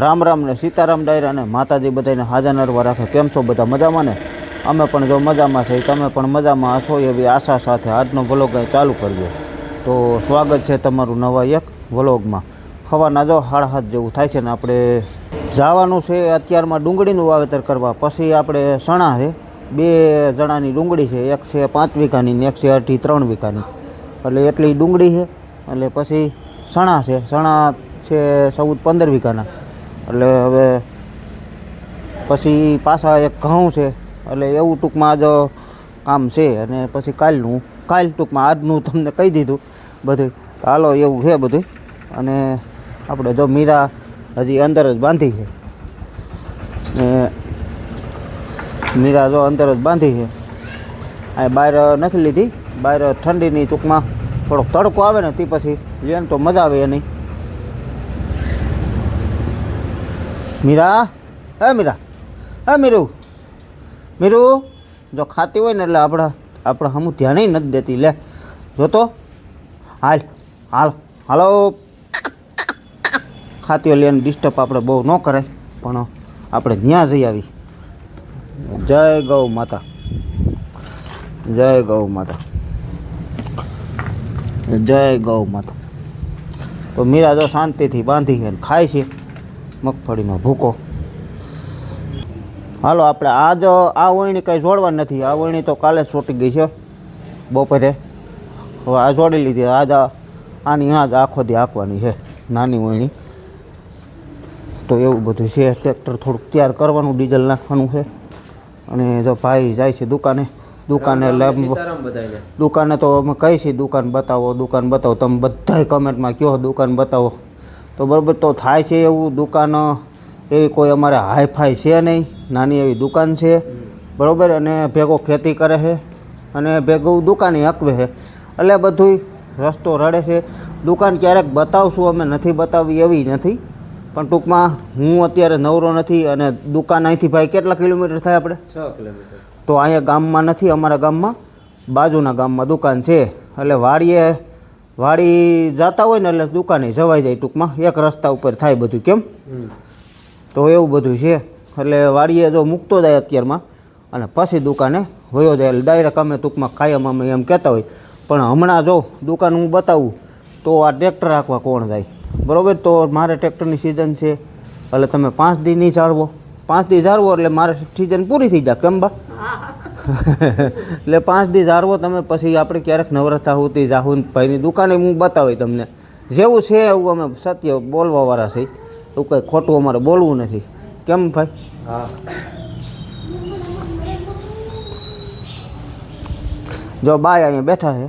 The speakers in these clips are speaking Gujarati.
રામ રામ ને સીતારામ ડાયરા ને માતાજી બધાને હાજર નરવા રાખે. કેમ છો બધા મજામાં ને? અમે પણ જો મજામાં છે તમે પણ મજામાં હશો એવી આશા સાથે આજનો વ્લોગ ચાલુ કરજો તો સ્વાગત છે તમારું નવા એક વ્લોગમાં. સવારના જો હાડ હાથ જેવું થાય છે ને આપણે જવાનું છે અત્યારમાં ડુંગળીનું વાવેતર કરવા. પછી આપણે સણા છે, બે જણાની ડુંગળી છે, એક છે પાંચ વીઘાની ને એક છે અઢી ત્રણ વીઘાની. એટલે એટલી ડુંગળી છે, એટલે પછી સણા છે. સણા છે ચૌદ પંદર વીઘાના. એટલે હવે પછી પાછા એક ઘઉં છે. એટલે એવું ટૂંકમાં જ કામ છે અને પછી કાલનું, કાલ ટૂંકમાં આજનું તમને કહી દીધું બધું. હાલો એવું છે બધું. અને આપણે જો મીરા હજી અંદર જ બાંધી છે. ને મીરા જો અંદર જ બાંધી છે. આ બહાર નથી લીધી. બહાર ઠંડીની ટૂંકમાં થોડોક તડકો આવે ને તે પછી લે તો મજા આવે એની. મીરા હે મીરા હે મીરુ મીરુ જો ખાતી હોય ને એટલે આપણા આપણે હમું ધ્યાન નથી દેતી લે જોતો હાલ હાલ હાલો ખાતી હોય એને ડિસ્ટર્બ આપણે બહુ ન કરાય પણ આપણે ત્યાં જઈ આવી જય ગૌ માતા જય ગૌ માતા જય ગૌ માતા તો મીરા જો શાંતિથી બાંધી છે ને ખાય છે મગફળીનો ભૂકો. હાલો આપણે આજ આ વળણી કંઈ જોડવા નથી. આ વળણી તો કાલે જ ચોટી ગઈ છે બપોરે. હવે આ જોડી લીધી. આજ આ- આની આજ આખો દી હાંકવાની છે નાની વળણી તો એવું બધું છે. ટ્રેક્ટર થોડુંક તૈયાર કરવાનું ડીઝલ નાખવાનું છે. અને જો ભાઈ જાય છે દુકાને દુકાને દુકાને તો અમે કહી છીએ દુકાન બતાવો દુકાન બતાવો. તમે બધાય કમેન્ટમાં કહો દુકાન બતાવો. તો બરાબર તો થાય છે એવું દુકાન એવી કોઈ અમારે હાઈફાઈ છે નહીં નાની એવી દુકાન છે. બરાબર અને ભેગો ખેતી કરે છે અને ભેગું દુકાને હકવે છે. એટલે બધું રસ્તો રડે છે. દુકાન ક્યારેક બતાવશું અમે નથી બતાવી એવી નથી. પણ ટૂંકમાં હું અત્યારે નવરો નથી અને દુકાન અહીંથી ભાઈ કેટલા કિલોમીટર થાય આપણે? છ કિલોમીટર. તો અહીંયા ગામમાં નથી અમારા ગામમાં. બાજુના ગામમાં દુકાન છે. એટલે વાડીએ વાડી જતા હોય ને એટલે દુકાને જવાઈ જાય ટૂંકમાં. એક રસ્તા ઉપર થાય બધું કેમ? તો એવું બધું છે. એટલે વાડીએ જો મૂકતો જાય અત્યારમાં અને પછી દુકાને વયો જાય. એટલે ડાયરેક્ટ અમે ટૂંકમાં કાયમ અમે એમ કહેતા હોય. પણ હમણાં જો દુકાન હું બતાવું તો આ ટ્રેક્ટર રાખવા કોણ જાય? બરાબર? તો મારે ટ્રેક્ટરની સિઝન છે. એટલે તમે પાંચ દી નહીં જાળવો પાંચ દી જાળવો એટલે મારે સિઝન પૂરી થઈ જાય કેમ બા? એટલે પાંચ દી જાળવો તમે પછી આપણે ક્યારેક નવરતા હોતી જાહુન ભાઈની દુકાને હું બતાવી તમને. જેવું છે એવું અમે સત્ય બોલવાવાળા છે એવું કંઈ ખોટું અમારે બોલવું નથી. કેમ ભાઈ? હા. જો બાય અહીંયા બેઠા છે.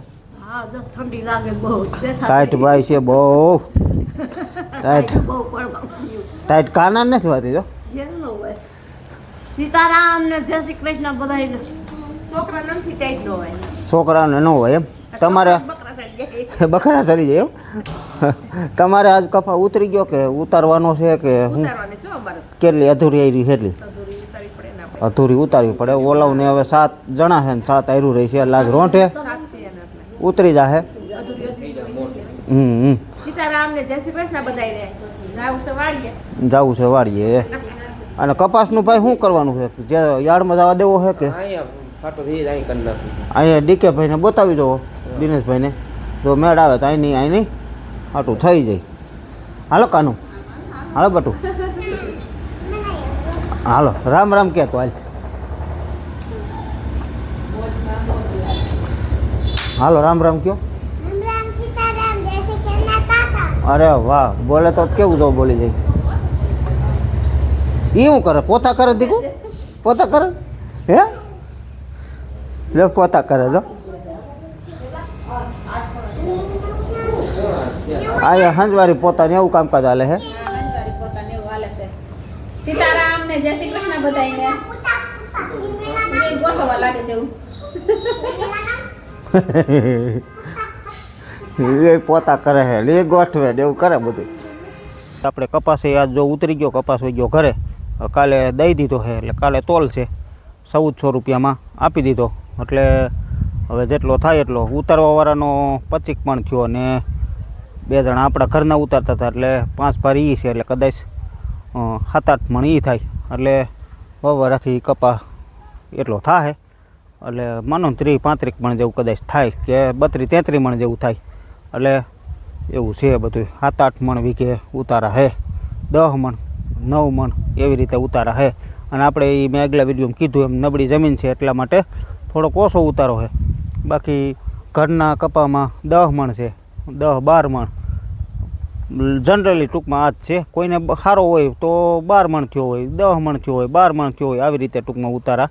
ઠંડી લાગે બહુ. ટાઈટ ભાઈ છે બહુ. ટાઈટ ટાઈટ કાના નથી વાતી જો. સીતારામ ને જય શ્રી કૃષ્ણ બધાયને. છોકરાને ન હોય. એમ? તમારે બકરા ચડી જાય. બકરા ચડી જાય એમ? તમારે આજ કફા ઉતરી ગયો કે ઉતારવાનો છે કે હું ઉતારવાની છે અમારે. કેટલી અધૂરી આવી કેટલી અધૂરી ઉતારી પડે ને આપણે. અધૂરી ઉતારવી પડે. ઓલાવને હવે સાત જણા છે ને સાત આયરું રહી છે. એટલે આજ રોંઠે ઉતરી જાહે. હમ જાવ છે વાળીએ વાડીએ. અને કપાસનું ભાઈ શું કરવાનું છે? જે યાર્ડમાં જવા દેવો છે કે? અહીંયા ફાટો થઈ જાય અહીં કરી નાખું. અહીંયા ડીકે ભાઈને બતાવી જવો દિનેશભાઈને. જો મેળ આવે તો અહીં નહીં અહીં નહીં. આટું થઈ જાય. હાલો કાનું. હાલો બટુ. હાલો રામ રામ કે તો હાલ. હાલો રામ રામ કયો. અરે વાહ બોલે તો કેવું જો બોલી જાય. એ શું કરે? પોતા કરે દીકુ? પોતા કરે? હે? લે પોતા કરે જો. આ હંજવારી પોતાને એવું કામકાજ હાલે હે. સીતારામ ને જય શ્રી કૃષ્ણ બધાઈને ગોઠવવા લાગે છે એવું. એ પોતા કરે હે લે ગોઠવે ને એવું કરે બધું. આપણે કપાસ આજ જો ઉતરી ગયો કપાસ વહી ગયો ઘરે. કાલે દઈ દીધો છે એટલે કાલે તોલ છે. ચૌદસો રૂપિયામાં આપી દીધો. એટલે હવે જેટલો થાય એટલો ઉતારવાવાળાનો પચીક પણ થયો ને બે જણા આપણા ઘરના ઉતારતા હતા એટલે પાંચ ભાર એ છે એટલે કદાચ સાત આઠ મણ એ થાય. એટલે વાવવા રાખી કપા એટલો થાય એટલે માનો ત્રીસ પાંત્રીસ મણ જેવું કદાચ થાય કે બત્રીસ તેત્રીસ મણ જેવું થાય. એટલે એવું છે બધું સાત આઠ મણ વીઘે ઉતારા હે. દસ મણ, નવ મણ એવી રીતે ઉતારા હે. અને આપણે એ મેં આગલા વિડીયોમાં કીધું એમ નબળી જમીન છે એટલા માટે થોડોક ઓછો ઉતારો છે બાકી ઘરના કપામાં દહ મણ છે. દહ બાર મણ. જનરલી ટૂંકમાં આ જ છે. કોઈને સારો હોય તો બાર મણ થયો હોય, દહ મણ થયો હોય, બાર મણ થયો હોય, આવી રીતે ટૂંકમાં ઉતારા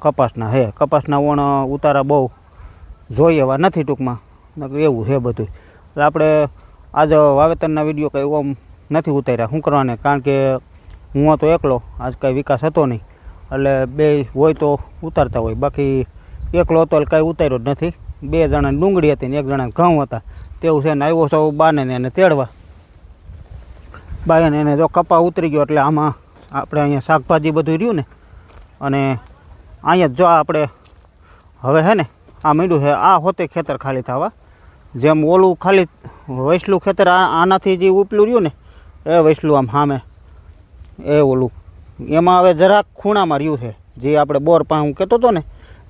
કપાસના હે. કપાસના વણ ઉતારા બહુ જોઈએ એવા નથી ટૂંકમાં. એવું છે બધું. એટલે આપણે આજ વાવેતરના વીડિયો કંઈ ઓમ નથી ઉતાર્યા. શું કરવાને? કારણ કે હું તો એકલો. આજ કાંઈ વિકાસ હતો નહીં. એટલે બે હોય તો ઉતારતા હોય. બાકી એકલો હતો એટલે કાંઈ ઉતાર્યો જ નથી. બે જણાની ડુંગળી હતી ને એક જણાને ઘઉં હતા. તેવું છે ને આવ્યો સૌ બાને એને તેડવા. બાયને એને જો કપા ઉતરી ગયો એટલે આમાં આપણે અહીંયા શાકભાજી બધું રહ્યું ને. અને અહીંયા જો આપણે હવે હે ને આ મીંડું છે, આ હોતે ખેતર ખાલી થવા. જેમ ઓલું ખાલી વૈસલું ખેતર આનાથી જે ઉપલું રહ્યું ને, એ વૈસલું આમ સામે એ ઓલું. એમાં હવે જરાક ખૂણામાં રહ્યું છે. જે આપણે બોર પાસે હું કહેતો હતો ને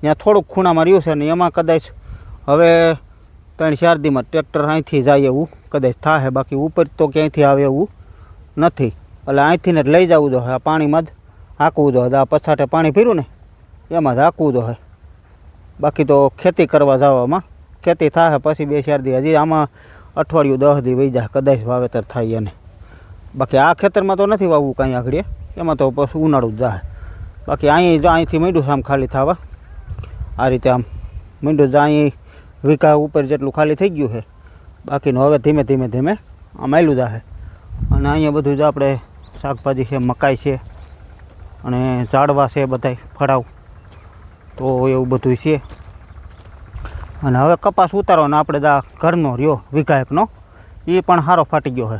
ત્યાં થોડુંક ખૂણામાં રહ્યું છે ને એમાં કદાચ હવે ત્રણ ચાર દીમાં ટ્રેક્ટર અહીંથી જાય એવું, કદાચ થાય બાકી ઉપર તો ક્યાંયથી આવે એવું નથી. એટલે અહીંથી ને જ લઈ જવું જોઈએ, આ પાણીમાં જ હાંકવું જોઈએ. આ પછાટે પાણી ફીરું ને, એમાં જ હાંકવું જોઈએ. બાકી તો ખેતી કરવા જવામાં, ખેતી થાય પછી બે ચાર હજી આમાં અઠવાડિયું દસ દી વહી જાય, કદાચ વાવેતર થાય એને. બાકી આ ખેતરમાં તો નથી વાવવું કાંઈ આગળ, એમાં તો પછી ઉનાળું જ જાય. બાકી અહીં જો અહીંથી મળ્યું છે આમ ખાલી થવા. આ રીતે આમ મીંડું જ અહીં વીઘા ઉપર જેટલું ખાલી થઈ ગયું છે, બાકીનું હવે ધીમે ધીમે ધીમે આમ જાય અને અહીંયા બધું જ આપણે શાકભાજી છે, મકાઈ છે, અને ઝાડવા છે બધાય ફળાવ. તો એવું બધું છે. અને હવે કપાસ ઉતારવાનો આપણે દા ઘરનો રહ્યો વીઘા એકનો એ પણ સારો ફાટી ગયો છે.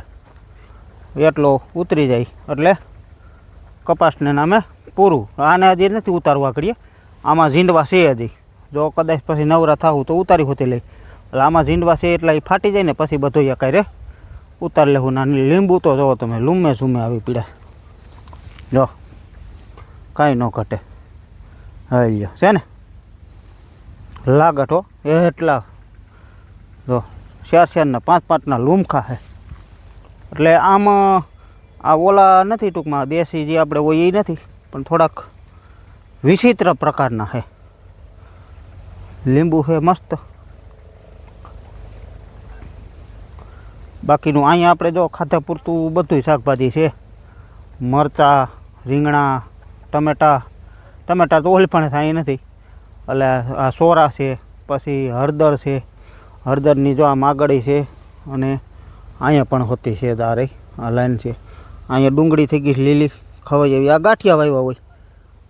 એટલો ઉતરી જાય, એટલે કપાસને નામે પૂરું. આને હજી નથી ઉતારવા કરીએ. આમાં ઝીંડવા છે હજી. જો કદાચ પછી નવરા થાવું તો ઉતારી હોતી લઈ. એટલે આમાં ઝીંડવા છે એટલે એ ફાટી જાય ને પછી બધું એ રે ઉતારી લેવું નાની લીંબુ તો જો તમે, લૂમે ઝૂમે આવી પીડા. જો, કાંઈ ન ઘટે. હા લ્યો, છે ને? લાગટ એટલા. જો શેર શેરના પાંચ પાંચના લૂમખા છે એટલે આમ આ ઓલા નથી ટૂંકમાં, દેશી જે આપણે હોય એ નથી, પણ થોડાક વિચિત્ર પ્રકારના છે લીંબુ છે મસ્ત. બાકીનું અહીંયા આપણે જો ખાધા પૂરતું બધું શાકભાજી છે. મરચાં, રીંગણા, ટમેટા. ટમેટા તો ઓલ પણ થાય નથી. એટલે આ સોરા છે, પછી હળદર છે. હળદરની જો આ માગડી છે અને અહીંયા પણ હોતી છે દારે આ લાઈન છે. અહીંયા ડુંગળી થઈ ગઈ લીલી, ખવાઈ એવી. આ ગાંઠિયા વાવ્યા હોય.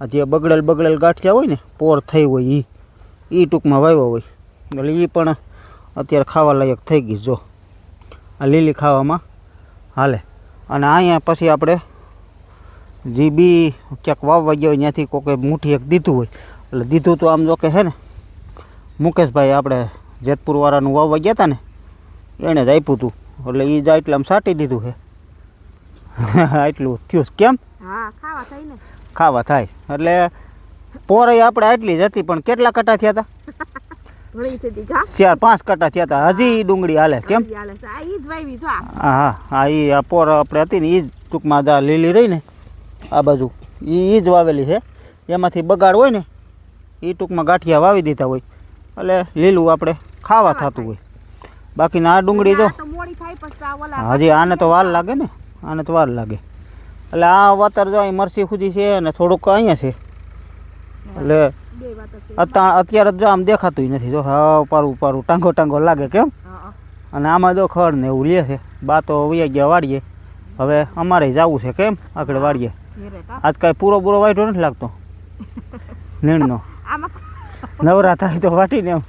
જે બગડેલ બગડેલ ગાંઠિયા હોય ને, પોર થઈ હોય એ એ ટૂંકમાં વાવ્યો હોય. એટલે એ પણ અત્યારે ખાવા લાયક થઈ ગઈ જો. આ લીલી ખાવામાં. હાલે. અને અહીંયા પછી આપણે જે બી ક્યાંક વાવવા ગયા હોય, ત્યાંથી કોકે મુઠ્ઠી એક દીધું હોય. એટલે દીધું તો આમ જો કે છે ને, મુકેશભાઈ આપણે જેતપુરવાળાનું વાવવા ગયા હતા ને એણે જ આપ્યું હતું એટલે એ જાય એટલે આમ સાટી દીધું છે એટલું થયું. કેમ? હા ખાવા થાય. એટલે પોરે આપણે આટલી જ હતી પણ કેટલા કટા થયા હતા ચાર પાંચ કટા થયા હતા હજી ડુંગળી હાલે કેમ. હા હા. એ આ પોર આપણે હતી ને એ જ ટૂંકમાં આ લીલી રહી ને આ બાજુ. એ એ જ વાવેલી છે. એમાંથી બગાડ હોય ને એ ટૂંકમાં ગાંઠિયા વાવી દીધા હોય. એટલે લીલું આપણે ખાવા થતું હોય. બાકીના આ ડુંગળી જો. હજી આને તો વાર લાગે ને આને તો વાર લાગે. એટલે આ વાતર જો અહીં મરસી ખુજી છે અને થોડુંક અહીંયા છે. એટલે અત્યારે અત્યારે જ જો આમ દેખાતું નથી જો હા પારું પારું ટાંગો ટાંગો લાગે કેમ? અને આમાં જો ખડ ને એવું લે છે. બા તો વૈયા ગયા વાળીએ હવે અમારે જવું છે કેમ? આગળ વાળીએ આજ કાંઈ પૂરો પૂરો વાઈટો નથી લાગતો. નીણનો. નવરા થાય તો વાટીને એમ.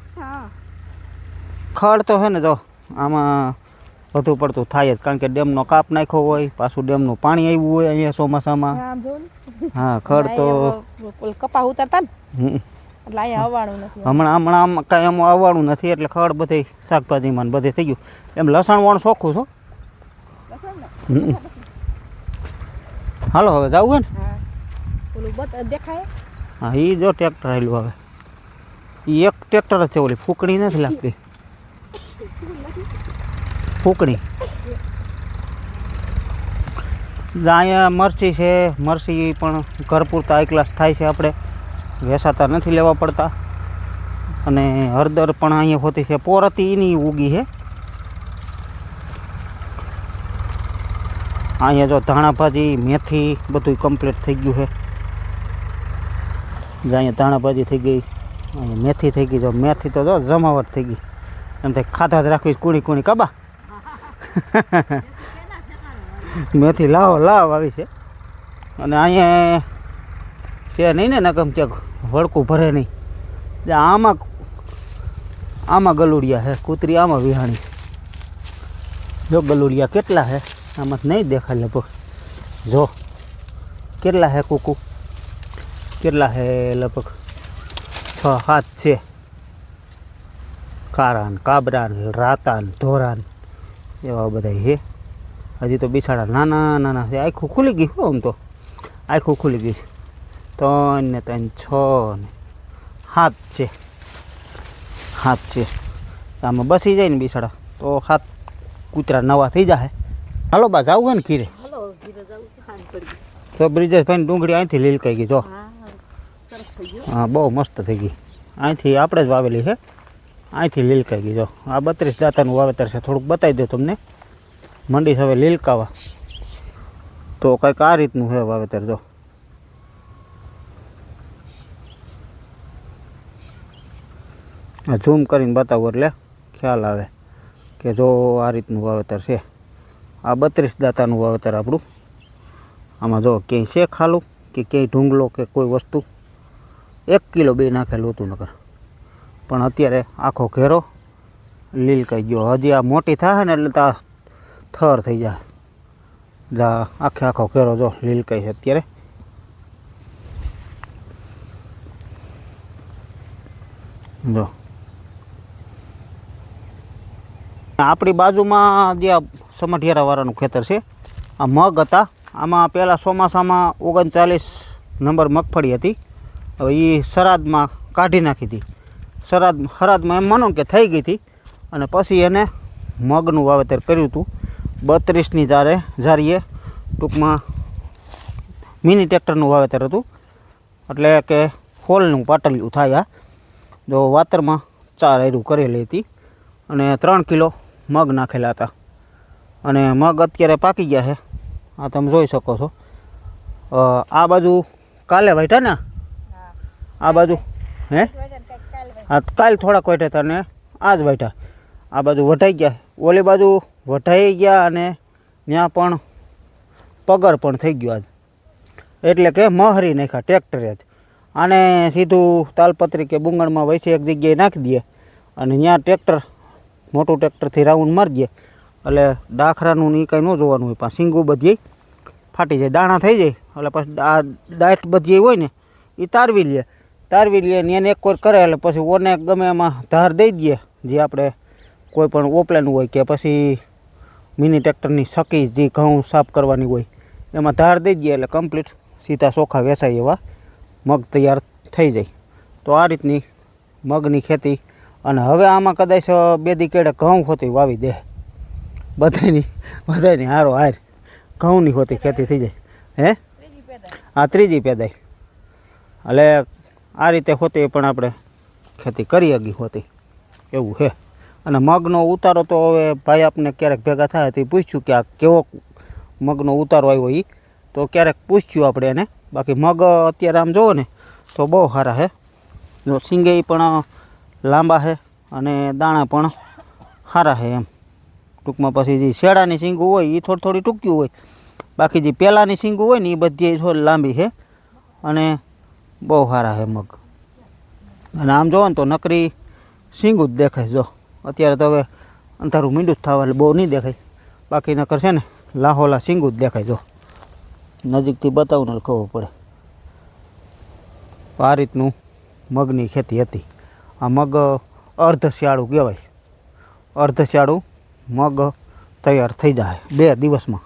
ખડ તો છે ને જો આમાં વધુ પડતું થાય જ. કારણ કે ડેમનો કાપ નાખ્યો હોય પાછું ડેમનું પાણી આવ્યું હોય અહીંયા ચોમાસામાં. ને હા ખડ તો કપા ઉતારતા ને? હમણાં હમણાં આમ કાંઈ એમ આવવાનું નથી એટલે ખડ બધે શાકભાજીમાં ને બધે થઈ ગયું. એમ લસણ વણ શોખું છો. હાલો હવે જવું ને? હા. દેખાય? હા એ જો ટ્રેક્ટર આવેલું હવે. એક ટ્રેક્ટર જ છે ઓલી ફૂકણી નથી લાગતી. ફૂકણી. અહીંયા મરચી છે, મરચી પણ ઘર પૂરતા એક ક્લાસ થાય છે આપણે. વેસાતા નથી લેવા પડતા. અને હળદર પણ અહીંયા હોતી છે. પોરતી એની ઉગી છે. અહીંયા જો ધાણા ભાજી, મેથી બધું કમ્પ્લીટ થઈ ગયું છે. જો અહીંયા ધાણા ભાજી થઈ ગઈ, અહીંયા મેથી થઈ ગઈ. જો મેથી તો જો જમાવટ થઈ ગઈ. એમ થાય ખાતા જ રાખવી કુણી કુણી કબા મેથી લાવો, લાવ આવી છે. અને અહીંયા છે નહીં ને નકમ ક્યાંક વળકું ભરે નહીં. આમાં આમાં ગલુડિયા છે, કૂતરી આમાં વિહાણી જો ગલુડિયા કેટલા છે, આમાં નહીં દેખાય લગભગ. જો, કેટલા છે કુકુ? કેટલા છે લગભગ? છ, સાત છે. કારાન કાબરાન, રાતાન, ધોરાન. એવા બધા હે હજી તો બિસાડા નાના નાના છે. આખું ખુલી ગઈ હો આમ તો. આખું ખુલી ગઈ છે. ત્રણ ને ત્રણ છ ને સાત છે. સાત છે. આમાં બસી જાય ને બિસાડા. તો સાત કૂતરા નવા થઈ જાય હાલો બા જાવું હોય ને ખીરે તો બ્રિજેશભાઈ ડુંગળી અહીંથી લીલકાઈ ગઈ જો. ગયું હા. બહુ મસ્ત થઈ ગઈ. અહીંથી આપણે જ વાવેલી છે અહીંથી લીલકાઈ ગઈ. આ બત્રીસ દાતાનું વાવેતર છે. થોડુંક બતાવી દો તમને. મંડી હવે લીલકાવા. તો કંઈક આ રીતનું છે વાવેતર, જો. ઝૂમ કરીને બતાવું એટલે ખ્યાલ આવે કે જો આ રીતનું વાવેતર છે. આ બત્રીસ દાંતાનું વાવેતર આપણું. આમાં જો ક્યાંય છે ખાલું કે ક્યાંય ઢૂંગલો કે કોઈ વસ્તુ. એક કિલો બે નાખેલું હતું નકર. પણ અત્યારે આખો ઘેરો લીલકાઈ ગયો. હજી આ મોટી થાય ને એટલે ત્યાં થર થઈ જાય. જા આખે આખો ઘેરો જો લીલકાઈ છે અત્યારે. જો. આપણી બાજુમાં જે આ સમઢિયારાવાળાનું ખેતર છે, આ મગ હતા. આમાં પહેલાં ચોમાસામાં ઓગણચાલીસ નંબર મગફળી હતી. હવે એ સરાદમાં કાઢી નાખી હતી. સરાદ હરાદમાં એમ માનો કે થઈ ગઈ હતી. અને પછી એને મગનું વાવેતર કર્યું હતું. બત્રીસની જારે જારીએ ટૂંકમાં મિની ટ્રેક્ટરનું વાવેતર હતું. એટલે કે હોલનું પાટલિયું થાય આ. જો વાતરમાં ચાર આયરું કરેલી હતી અને ત્રણ કિલો મગ નાખેલા હતા. અને મગ અત્યારે પાકી ગયા છે. આ તમે જોઈ શકો છો. આ બાજુ કાલે વાઈટા ને? આ બાજુ હે? હા કાલ થોડાક વાટ્યા હતા ને આ જ વાટ્યા આ બાજુ વઢાઈ ગયા. ઓલી બાજુ વઢાઈ ગયા અને ત્યાં પણ પગર પણ થઈ ગયો આજ. એટલે કે મહરી નાખ્યા, ટ્રેક્ટરે જ. આને સીધું તાલપત્રી કે બુંગણમાં વૈસી એક જગ્યાએ નાખી દઈએ અને ત્યાં ટ્રેક્ટર, મોટું ટ્રેક્ટરથી રાઉન્ડ મારી દઈએ એટલે ડાખરાનું એ કાંઈ ન જોવાનું હોય પણ સિંગું બધી ફાટી જાય, દાણા થઈ જાય. એટલે પછી આ ડાયટ બધી હોય ને એ તારવી લે. તારવી લે ને એને એક કોઈ કરે એટલે પછી ઓને ગમે એમાં ધાર દઈ દઈએ. જે આપણે કોઈ પણ ઓપલેન હોય કે પછી મિની ટ્રેક્ટરની સકી જે ઘઉં સાફ કરવાની હોય, એમાં ધાર દઈ દઈએ એટલે કમ્પ્લીટ સીધા ચોખા વેસાય એવા મગ તૈયાર થઈ જાય. તો આ રીતની મગની ખેતી અને હવે આમાં કદાચ બે દી કેડે ઘઉં હોતી વાવી દે. બધાની બધાની હારો હાર ઘઉંની હોતી ખેતી થઈ જાય. હે? આ ત્રીજી પેદાય એટલે આ રીતે હોતી પણ આપણે ખેતી કરી હગી હોતી. એવું છે અને મગનો ઉતારો તો હવે ભાઈ આપને ક્યારેક ભેગા થાય તો પૂછ્યું કે આ કેવો મગનો ઉતારો આવ્યો એ તો ક્યારેક પૂછ્યું આપણે એને. બાકી મગ અત્યારે આમ જુઓ ને, તો બહુ સારા હે. જો સિંગે પણ લાંબા છે અને દાણા પણ સારા છે એમ. ટૂંકમાં પછી જે શેડાની સિંગું હોય એ થોડી થોડી ટૂંકી હોય. બાકી જે પહેલાંની સિંગું હોય ને એ બધી થોડી લાંબી છે અને બહુ સારા છે મગ. અને આમ જોવો ને તો નકરી સિંગું જ દેખાય, જો. અત્યારે તો હવે અંધારું મીંડું જ થવા એટલે બહુ નહીં દેખાય. બાકી નકર છે ને, લાહોલા સિંગું જ દેખાય, જો. નજીકથી બતાવું ને ખબર પડે. આ રીતનું મગની ખેતી હતી. આ મગ અર્ધ શિયાળું કહેવાય. અર્ધ શિયાળું મગ તૈયાર થઈ જાય બે દિવસમાં.